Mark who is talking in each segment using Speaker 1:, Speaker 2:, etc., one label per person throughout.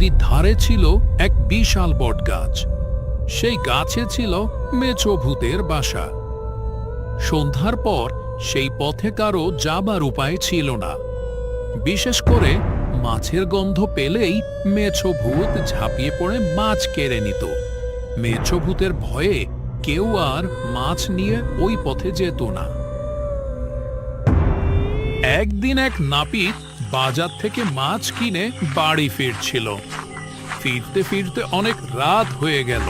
Speaker 1: নদীর ধারে ছিল এক বিশাল বট গাছ সেই গাছে ছিল মেছো ভূতের বাসা। সন্ধ্যার পর সেই পথে কারও যাবার উপায় ছিল না। বিশেষ করে মাছের গন্ধ পেলেই মেছো ভূত ঝাঁপিয়ে পড়ে মাছ কেড়ে নিত। মেছো ভূতের ভয়ে কেউ আর মাছ নিয়ে ওই পথে যেত না। একদিন এক নাপিত বাজার থেকে মাছ কিনে বাড়ি ফিরছিল। ফিরতে ফিরতে অনেক রাত হয়ে গেল।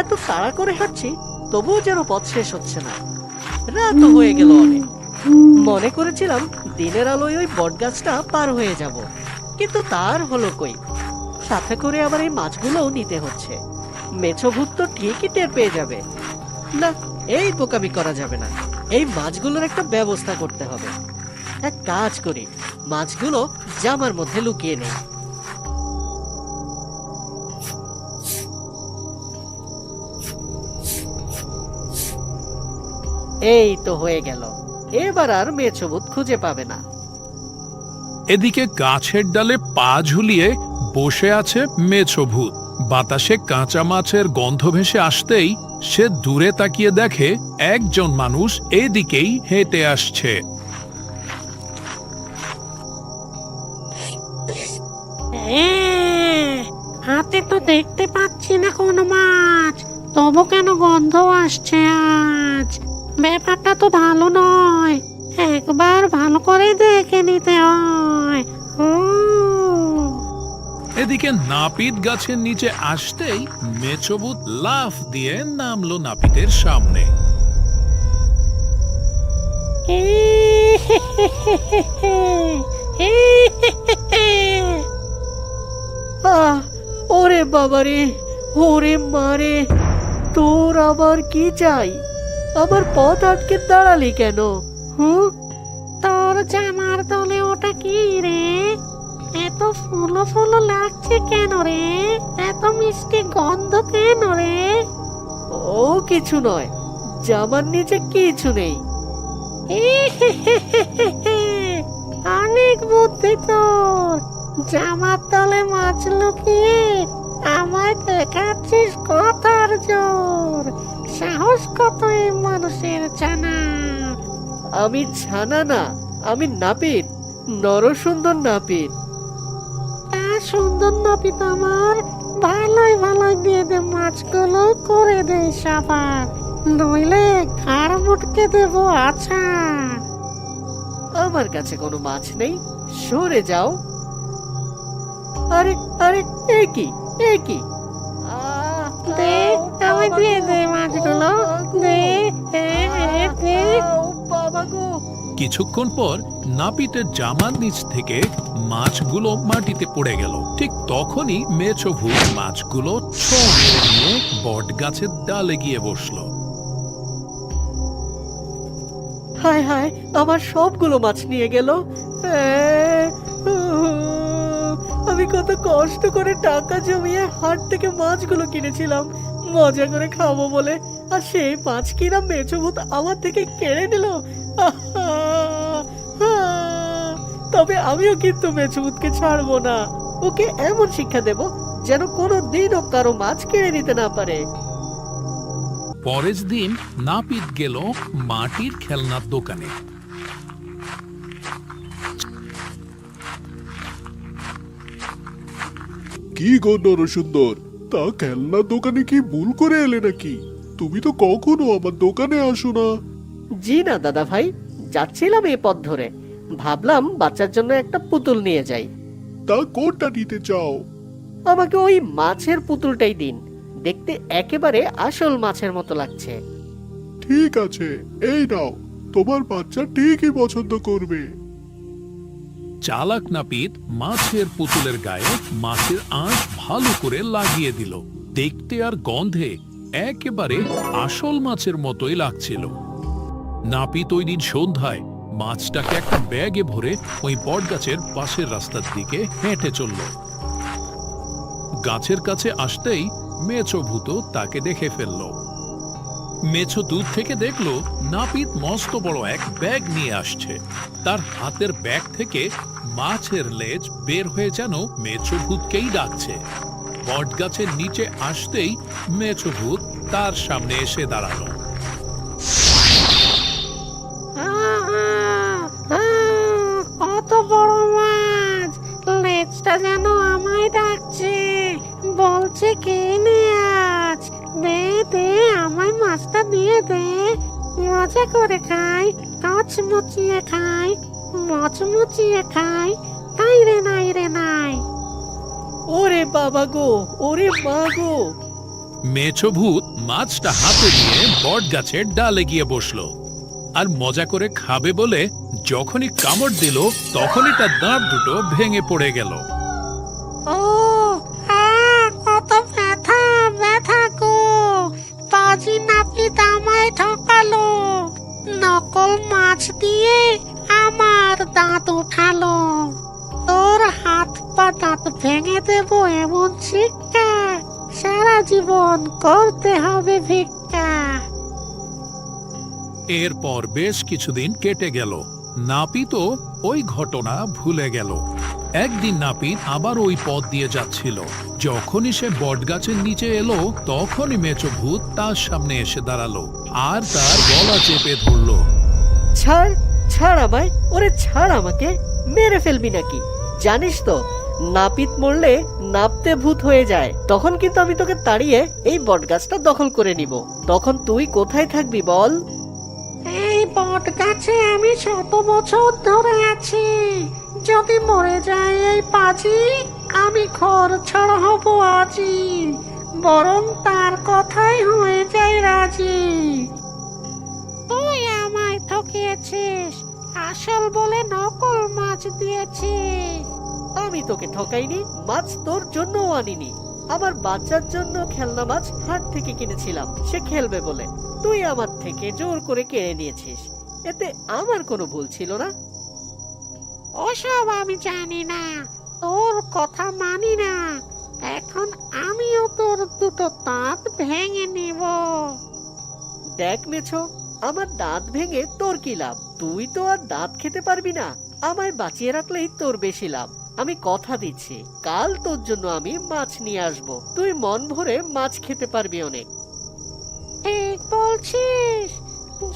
Speaker 2: এত তাড়া করে হাঁটছি, তবুও যেন পথ শেষ হচ্ছে না। রাত হয়ে গেল অনেক। মনে করেছিলাম দিনের আলোয় ওই বটগাছটা পার হয়ে যাব, কিন্তু তার হলো কই? সাথে করে আবার এই মাছগুলোও নিতে হচ্ছে। মেছো ভূত তো ঠিকই টের পেয়ে যাবে। না, এই বোকামি করা যাবে না। এই মাছগুলোর একটা ব্যবস্থা করতে হবে। এক কাজ করি, মাছগুলো জামার মধ্যে লুকিয়ে নেই। এই তো হয়ে গেল। এবার আর মেছবুত খুঁজে পাবে না।
Speaker 1: এদিকে গাছের ডালে পা ঝুলিয়ে বসে আছে মেছো ভূত বাতাসে কাঁচা মাছের গন্ধ ভেসে আসতেই সে দূরে তাকিয়ে দেখে একজন মানুষ এদিকেই হেঁটে আসছে।
Speaker 3: এ, হাতে তো দেখতে পাচ্ছি না কোনো মাছ। তবু কেন গন্ধ আসছে আজ? ব্যাপারটা তো ভালো নয়। একবার ভালো করে দেখে নিতে হয়।
Speaker 1: এদিকে নাপিত গাছের নিচে আসতেই মেছবুত লাফ দিয়ে নামলো নাপিতের সামনে।
Speaker 2: ওরে বাবারে, ওরে মারে, তোর আবার কি চাই? আমার পথ আটকে দাঁড়ালি কেন হুম
Speaker 3: তোর জামার তলে ওটা কি রে? এত ফুলো ফুলো লাগছে কেন রে? এত মিষ্টি গন্ধ কেন রে?
Speaker 2: ও কিছু নয় জামার নিচে কিছু নেই।
Speaker 3: অনেক বুদ্ধি তোর। জামার তলে মাছ লুকিয়ে আমায় দেখাচ্ছিস কথার জোর। সাহস কত এই মানুষের জানা
Speaker 2: আমি ছানা না আমি নাপিত নরসুন্দর নাপিত।
Speaker 3: সুন্দর নাপিত আমার। ভালোই ভালোই দিয়ে দে মাছগুলো করে দে সাবার নইলে ঘাড় মুটকে দেবো আচ্ছা।
Speaker 2: আমার কাছে কোনো মাছ নেই সরে যাও। আরে আরে এ কি এ কি? আহ,
Speaker 3: দে আমি দিয়ে দে মাছগুলো। দে দে দে, দে
Speaker 2: বাবা গো।
Speaker 1: কিছুক্ষণ পর নাপিতের জামার নিচ থেকে মাছগুলো মাটিতে পড়ে গেল। ঠিক তখনই মেছো ভূত মাছগুলো ছো নিয়ে বট গাছের ডালে গিয়ে বসল।
Speaker 2: হায় হায় আমার সবগুলো মাছ নিয়ে গেল। আমি কত কষ্ট করে টাকা জমিয়ে হাট থেকে মাছগুলো কিনেছিলাম। মজা করে খাব বলে। আর সেই মাছ কিনা মেচভূত আমার থেকে কেড়ে নিল। আহ, তবে আমিও কিন্তু মেচভূতকে ছাড়বো না। ওকে এমন শিক্ষা দেব যেন কোনো দিনও কারও মাছ কেড়ে নিতে না পারে।
Speaker 1: পরের দিন নাপিত গেল মাটির খেলনার দোকানে।
Speaker 4: কি গো নরসুন্দর তা খেলনার দোকানে কি ভুল করে এলে নাকি? তুমি তো কখনো আমার দোকানে আসো না।
Speaker 2: জি না দাদা ভাই যাচ্ছিলাম এই পথ ধরে। ভাবলাম বাচ্চার জন্য একটা পুতুল নিয়ে যাই।
Speaker 4: তা কোনটা নিতে চাও?
Speaker 2: আমাকে ওই মাছের পুতুলটাই দিন। দেখতে একেবারে আসল মাছের মতো লাগছে।
Speaker 4: ঠিক আছে এই নাও তোমার বাচ্চা ঠিকই পছন্দ করবে।
Speaker 1: চালাক নাপিত মাছের পুতুলের গায়ে মাছের আঁশ ভালো করে লাগিয়ে দিল। দেখতে আর গন্ধে একেবারে আসল মাছের মতোই লাগছিল। নাপিত ওই দিন সন্ধ্যায় মাছটাকে একটা ব্যাগে ভরে ওই বটগাছের পাশের রাস্তার দিকে হেঁটে চলল। গাছের কাছে আসতেই মেছো ভূত তাকে দেখে ফেলল। মেছো দূর থেকে দেখল নাপিত মস্ত বড় এক ব্যাগ নিয়ে আসছে। তার হাতের ব্যাগ থেকে মাছের লেজ বের হয়ে যেন মেছো ভূতকেই ডাকছে। বট গাছের নিচে আসতেই মেছো ভূত তার সামনে এসে দাঁড়াল।
Speaker 3: বড় মাছ। লেজটা যেন আমায় ডাকছে। বলছে কে নে আজ? দে দে আমায় মাছটা দিয়ে দে। মজা করে খাই কাছ মুচিয়ে খাই মচ মুচিয়ে খাই। তাই রে নাই রে নাই।
Speaker 2: ওরে বাবা গো ওরে মা গো।
Speaker 1: মেছো ভূত মাছটা হাতে নিয়ে বট গাছের ডালে গিয়ে বসল। আর মজা করে খাবে বলে যখনই কামড় দিল, তখনই তার দাঁত দুটো ভেঙে পড়ে গেল।
Speaker 3: ও কত ব্যথা গো। দামায় ঠকালো, নকল মাছ দিয়ে আমার দাঁত তোর হাত পা দাঁত ভেঙে দেবো এমন শিক্ষা, সারা জীবন করতে হবে ভিক্ষা।
Speaker 1: এরপর বেশ কিছুদিন কেটে গেল। নাপিতও ওই ঘটনা ভুলে গেল। একদিন নাপিত আবার ওই পথ দিয়ে যাচ্ছিল। যখনই সে বটগাছের নিচে এলো, তখনই মেচো ভূত তার সামনে এসে দাঁড়াল আর তার গলা চেপে ধরলো।
Speaker 2: ছাড় ছাড় ওরে ছাড় আমাকে, মেরে ফেলবি নাকি? জানিস তো, নাপিত মরলে নাপতে ভূত হয়ে যায়। তখন কিন্তু আমি তোকে তাড়িয়ে এই বটগাছটা দখল করে নিব। তখন তুই কোথায় থাকবি বল?
Speaker 3: বট গাছে আমি শত বছর ধরে আছি। যদি মরে যায় এই পাজি, আমি ঘর ছাড়া হব আজি। বরং তার কথাই হয়ে যায় রাজি। তুই আমায় ঠকিয়েছিস, আসল বলে নকল মাছ দিয়েছিস।
Speaker 2: আমি তোকে ঠকাইনি, মাছ তোর জন্যও আনিনি। আমার বাচ্চার জন্য খেলনা মাছ হাট থেকে কিনেছিলাম, সে খেলবে বলে। তুই আমার থেকে জোর করে কেড়ে নিয়েছিস। এতে আমার কোনো ভুল ছিল না।
Speaker 3: ওসব আমি জানি না তোর কথা মানি না। এখন আমিও তোর দুটো দাঁত ভেঙে নিব।
Speaker 2: দেখ মেছো আমার দাঁত ভেঙে তোর কি লাভ? তুই তো আর দাঁত খেতে পারবি না। আমায় বাঁচিয়ে রাখলেই তোর বেশি লাভ। আমি কথা দিচ্ছি কাল তোর জন্য আমি মাছ নিয়ে আসব। তুই মন ভরে মাছ খেতে পারবি অনেক।
Speaker 3: ঠিক বলছিস।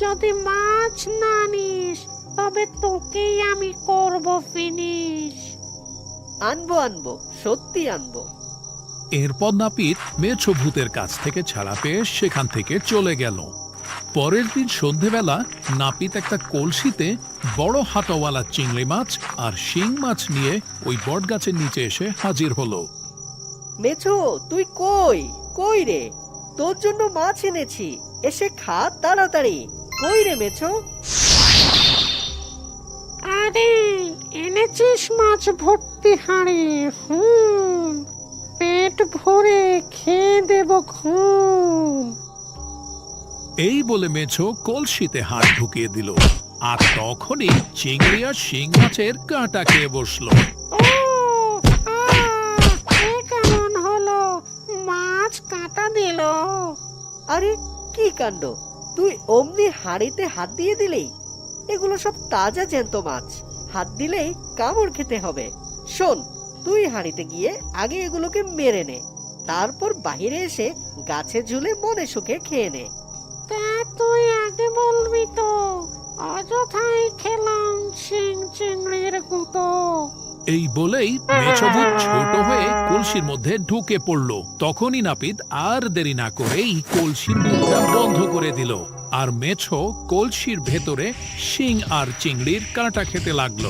Speaker 3: যদি মাছ না নিস তবে তোকেই আমি করব ফিনিশ
Speaker 2: আনব আনব সত্যি আনব।
Speaker 1: এরপর নাপিত মেছো ভূতের কাছ থেকে ছাড়া পেয়ে সেখান থেকে চলে গেল। পরের দিন সন্ধেবেলা নাপিত একটা কলসিতে বড় হাতাওয়ালা চিংড়ি মাছ আর শিং মাছ নিয়ে ওই বটগাছের নিচে এসে হাজির হলো।
Speaker 2: মেছো তুই কই? কই রে? তোর জন্য মাছ এনেছি। এসে খা তাড়াতাড়ি। কই রে মেছো?
Speaker 3: আরে এনেছিস মাছ ভর্তি হাড়ে হুম। পেট ভরে খেয়ে দেব ঘুম।
Speaker 1: এই বলে মেছো কলসিতে হাত ঢুকিয়ে দিল। আর তখনই চিংড়ি আর শিং মাছের কাঁটা খেয়ে বসল।
Speaker 3: কেমন হলো? মাছ কাটা দিল।
Speaker 2: আরে কি কাণ্ড? তুই অমনি হাড়িতে হাত দিয়ে দিলি? এগুলো সব তাজা জ্যান্ত মাছ। হাত দিলেই কামড় খেতে হবে। শোন, তুই হাড়িতে গিয়ে আগে এগুলোকে মেরে নে। তারপর বাহিরে এসে গাছে ঝুলে মনে সুখে খেয়ে নে।
Speaker 3: তা তুই আগে বলবি তো। অযথাই খেলাম শিং চিংড়ির গুঁতো।
Speaker 1: এই বলেই মেছভূত ছোট হয়ে কলসির মধ্যে ঢুকে পড়ল। তখনই নাপিত আর দেরি না করেই কলসির মুখটা বন্ধ করে দিল। আর মেছো কলসির ভেতরে শিং আর চিংড়ির কাঁটা খেতে লাগল।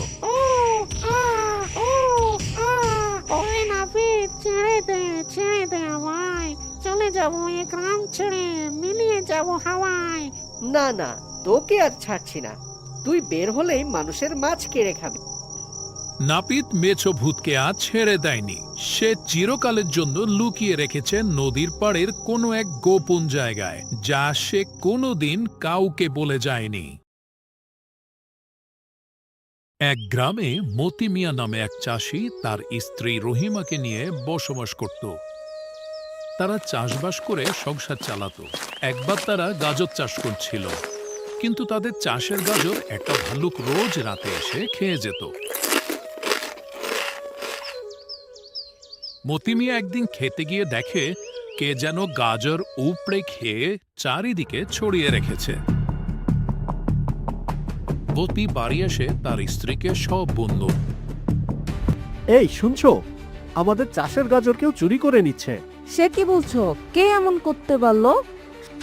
Speaker 3: ছেড়ে দে ছেড়ে দে আমায়। চলে যাব এ গ্রাম ছেড়ে মিলিয়ে যাব হাওয়ায়।
Speaker 2: না না তোকে আর ছাড়ছি না। তুই বের হলেই মানুষের মাছ কেড়ে খাবি।
Speaker 1: নাপিত মেছো ভূতকে আজ ছেড়ে দেয়নি। সে চিরকালের জন্য লুকিয়ে রেখেছে নদীর পাড়ের কোনো এক গোপন জায়গায়, যা সে কোনোদিন কাউকে বলে যায়নি। এক গ্রামে মতি মিয়া নামে এক চাষি তার স্ত্রী রহিমাকে নিয়ে বসবাস করত। তারা চাষবাস করে সংসার চালাতো। একবার তারা গাজর চাষ করছিল, কিন্তু তাদের চাষের গাজর একটা ভাল্লুক রোজ রাতে এসে খেয়ে যেত। মতিমিয়া একদিন খেতে গিয়ে দেখে কে যেন গাজর উপড়ে খেয়ে চারিদিকে ছড়িয়ে রেখেছে। মতি বাড়ি এসে তার স্ত্রীকে সব বলল
Speaker 5: এই শুনছো? আমাদের চাষের গাজর কেউ চুরি করে নিচ্ছে।
Speaker 6: সে কি বলছো? কে এমন করতে পারল?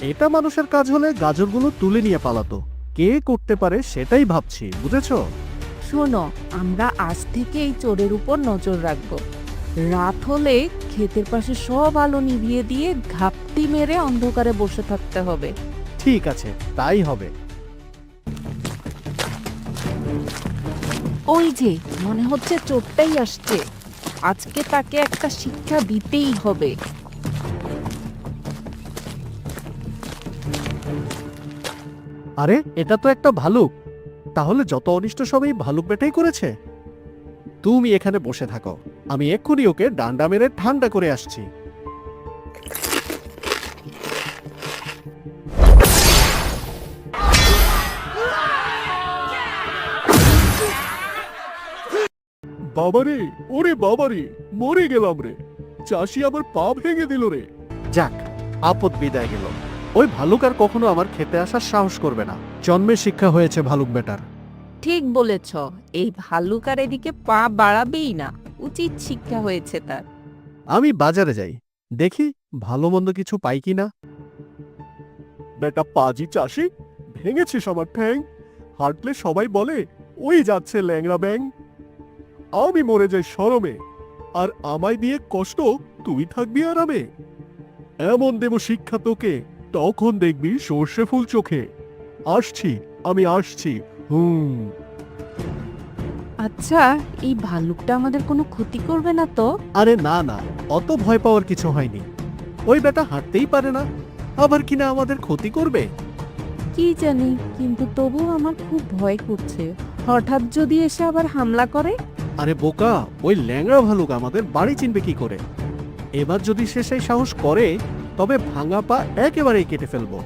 Speaker 5: এটা মানুষের কাজ হলে গাজরগুলো তুলে নিয়ে পালাতো। কে করতে পারে সেটাই ভাবছি বুঝেছ?
Speaker 6: শোনো আমরা আজ থেকে এই চোরের উপর নজর রাখব। রাত হলে ক্ষেতের পাশে সব আলো নিভিয়ে দিয়ে ঘাপটি মেরে অন্ধকারে বসে থাকতে হবে।
Speaker 5: ঠিক আছে তাই হবে।
Speaker 6: ওই যে মনে হচ্ছে চোরটাই আসছে। আজকে তাকে একটা শিক্ষা দিতেই হবে।
Speaker 5: আরে এটা তো একটা ভালুক। তাহলে যত অনিষ্ট সবই ভালুক বেটাই করেছে। তুমি এখানে বসে থাকো। আমি এক্ষুনি ওকে ডান্ডা মেরে ঠান্ডা করে আসছি।
Speaker 4: বাবারে ওরে বাবারে মরে গেলাম রে। চাষি আমার পা ভেঙে দিল রে।
Speaker 5: যাক আপদ বিদায় গেল। ওই ভালুক আর কখনো আমার খেতে আসার সাহস করবে না। জন্মের শিক্ষা হয়েছে ভালুক বেটার।
Speaker 6: ঠিক বলেছ, এই ভাল্লুক আর এদিকে পা বাড়াবেই না, উচিত শিক্ষা হয়েছে তার।
Speaker 5: আমি বাজারে যাই, দেখি ভালো মন্দ কিছু পাই কিনা
Speaker 4: বেটা পাজি চাষি, ভেঙেছিস আমার ঠ্যাং? হাঁটলে সবাই বলে, ওই যাচ্ছে ল্যাংড়া ব্যাং। আমি মরে যাই শরমে আর আমায় দিয়ে কষ্ট তুই থাকবি আরামে। এমন দেব শিক্ষা তোকে, তখন দেখবি সর্ষে ফুল চোখে। আসছি, আমি আসছি হুম।
Speaker 6: আচ্ছা এই ভাল্লুকটা আমাদের কোনো ক্ষতি করবে না তো?
Speaker 5: আরে না না অত ভয় পাওয়ার কিছু হয়নি। ওই বেটা হাঁটতেই পারে না। আবার কিনা আমাদের ক্ষতি করবে?
Speaker 6: কি জানি কিন্তু তবু আমার খুব ভয় করছে। হঠাৎ যদি এসে আবার হামলা করে?
Speaker 5: আরে বোকা ওই ল্যাংড়া ভালুক আমাদের বাড়ি চিনবে কি করে? এবার যদি সে সেই সাহস করে তবে ভাঙা পা একেবারেই কেটে ফেলব।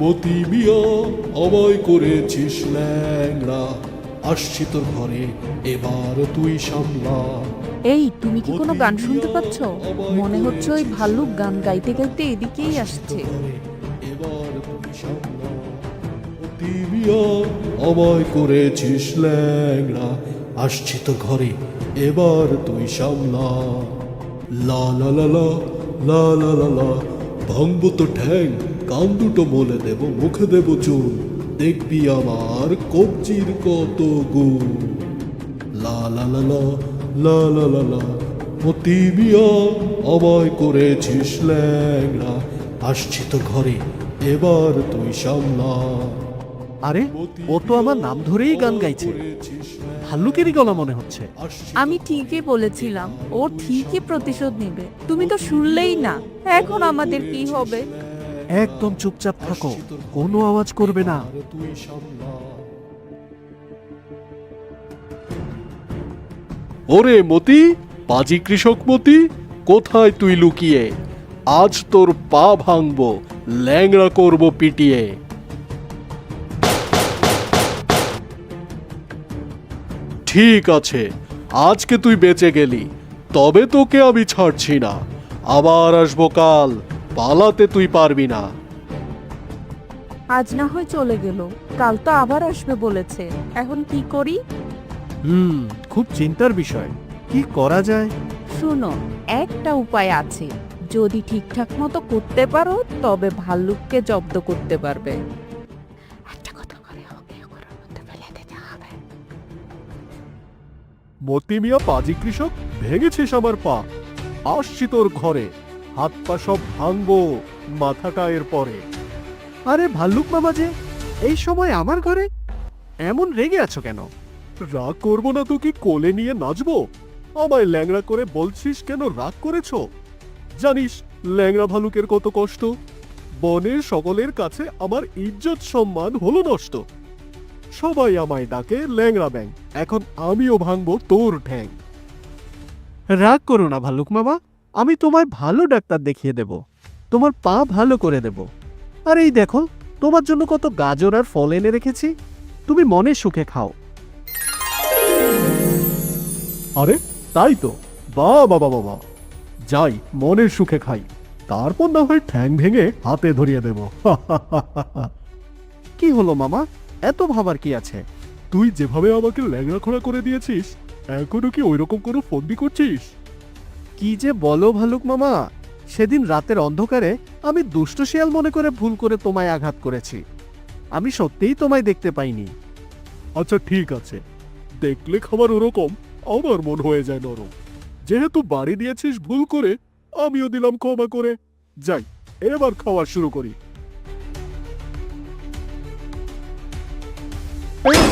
Speaker 4: মতি মিয়া আমায় করেছিস ল্যাংড়া। আসছি তোর ঘরে এবার তুই সামলা।
Speaker 6: এই তুমি কি কোনো গান শুনতে পাচ্ছ? মনে হচ্ছে ওই ভাল্লুক গান গাইতে গাইতে এদিকেই আসছে।
Speaker 4: এবার তুই সামলা। মতি মিয়া আমায় করেছিস ল্যাংড়া। আসছি তোর ঘরে এবার তুই সামলা। লা লা লা লা লা লা লা লা ভাঙবো তো ঠ্যাং। কান দুটো মলে দেব মুখে দেব চুন দেখবি আমার কবজির কত গুণ। লা লা লা লা লা লা লা লা। মতি আমায় করেছিস ল্যাংড়া। আসছি তো ঘরে এবার তুই সামলা।
Speaker 5: আরে ও তো আমার নাম ধরেই গান গাইছে। ভাল্লুকেরই গলা মনে হচ্ছে।
Speaker 6: আমি ঠিকই বলেছিলাম ও ঠিকই প্রতিশোধ নেবে। তুমি তো শুনলেই না এখন আমাদের কি হবে?
Speaker 5: একদম চুপচাপ থাকো, কোনো আওয়াজ করবে না।
Speaker 4: ওরে মতি, পাজি কৃষক মতি, কোথায় তুই লুকিয়ে? আজ তোর পা ভাঙবো, ল্যাংড়া করব পিটিয়ে। ঠিক আছে, আজকে তুই বেঁচে গেলি, তবে তোকে আমি ছাড়ছি না, আবার আসব কাল। পালাতে তুই পারবি না।
Speaker 6: আজ না হয় চলে গেল। কাল তো আবার আসবে বলেছে। এখন কি করি?
Speaker 5: হুম খুব চিন্তার বিষয়। কি করা যায়?
Speaker 6: শুনো একটা উপায় আছে। যদি ঠিকঠাক মতো করতে পারো তবে ভাল্লুককে জব্দ করতে পারবে। একটা কথা করে ওকে ওর মধ্যে ফেলে দিতে হবে।
Speaker 4: মতি মিয়া পাজি কৃষক ভেঙেছিস আমার পা। আসছি তোর ঘরে। হাত পা সব ভাঙবো মাথাটা এর পরে।
Speaker 5: আরে ভাল্লুক মামা যে, এই সময় আমার ঘরে এমন রেগে আছো কেন?
Speaker 4: রাগ করব না তো কি কোলে নিয়ে নাচবো? আমায় ল্যাংড়া করে বলছিস কেন রাগ করেছ? জানিস, ল্যাংড়া ভালুকের কত কষ্ট? বনের সকলের কাছে আমার ইজ্জত সম্মান হলো নষ্ট। সবাই আমায় ডাকে ল্যাংড়া ব্যাং এখন আমিও ভাঙবো তোর ঠ্যাং
Speaker 5: রাগ করো না ভাল্লুক মামা। আমি তোমায় ভালো ডাক্তার দেখিয়ে দেব। তোমার পা ভালো করে দেব। আর এই দেখো, তোমার জন্য কত গাজর আর ফল এনে রেখেছি। তুমি মনে সুখে খাও।
Speaker 4: আরে, তাই তো।
Speaker 5: বা বাবা বাবা যাই মনের সুখে খাই। তারপর না হয় ঠ্যাং ভেঙে হাতে ধরিয়ে দেব। কি হলো মামা? এত ভাবার কি আছে?
Speaker 4: তুই যেভাবে আমাকে ল্যাংড়া খোড়া করে দিয়েছিস, এখনও কি ওইরকম কোনো ফন্দি করছিস?
Speaker 5: কি যে বলো ভালুক মামা? সেদিন রাতের অন্ধকারে আমি দুষ্ট শিয়াল মনে করে ভুল করে তোমায় আঘাত করেছি। আমি সত্যিই তোমায় দেখতে পাইনি।
Speaker 4: আচ্ছা ঠিক আছে। দেখলে খাবার ওরকম, আমার মন হয়ে যায় নরম। যেহেতু বাড়ি দিয়েছিস ভুল করে, আমিও দিলাম ক্ষমা করে। যাই, এবার খাওয়া শুরু করি।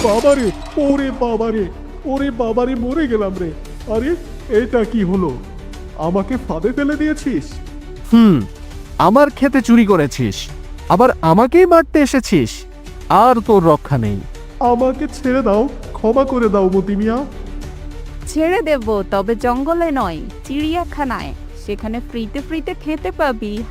Speaker 4: বাবারে, ওরে বাবারে ওরে বাবারে মরে গেলাম রে। আরে, এটা কি হলো? আমাকে ফাঁদে ফেলে দিয়েছিস?
Speaker 5: হুম আমার খেতে চুরি করেছিস আবার আমাকেই মারতে এসেছিস আর তোর রক্ষা নেই।
Speaker 4: আমাকে ছেড়ে দাও ক্ষমা করে দাও মতি মিয়া
Speaker 6: ছেড়ে দেব তবে জঙ্গলে নয় চিড়িয়াখানায়। সেখানে ফ্রিতে ফ্রিতে খেতে পাবি।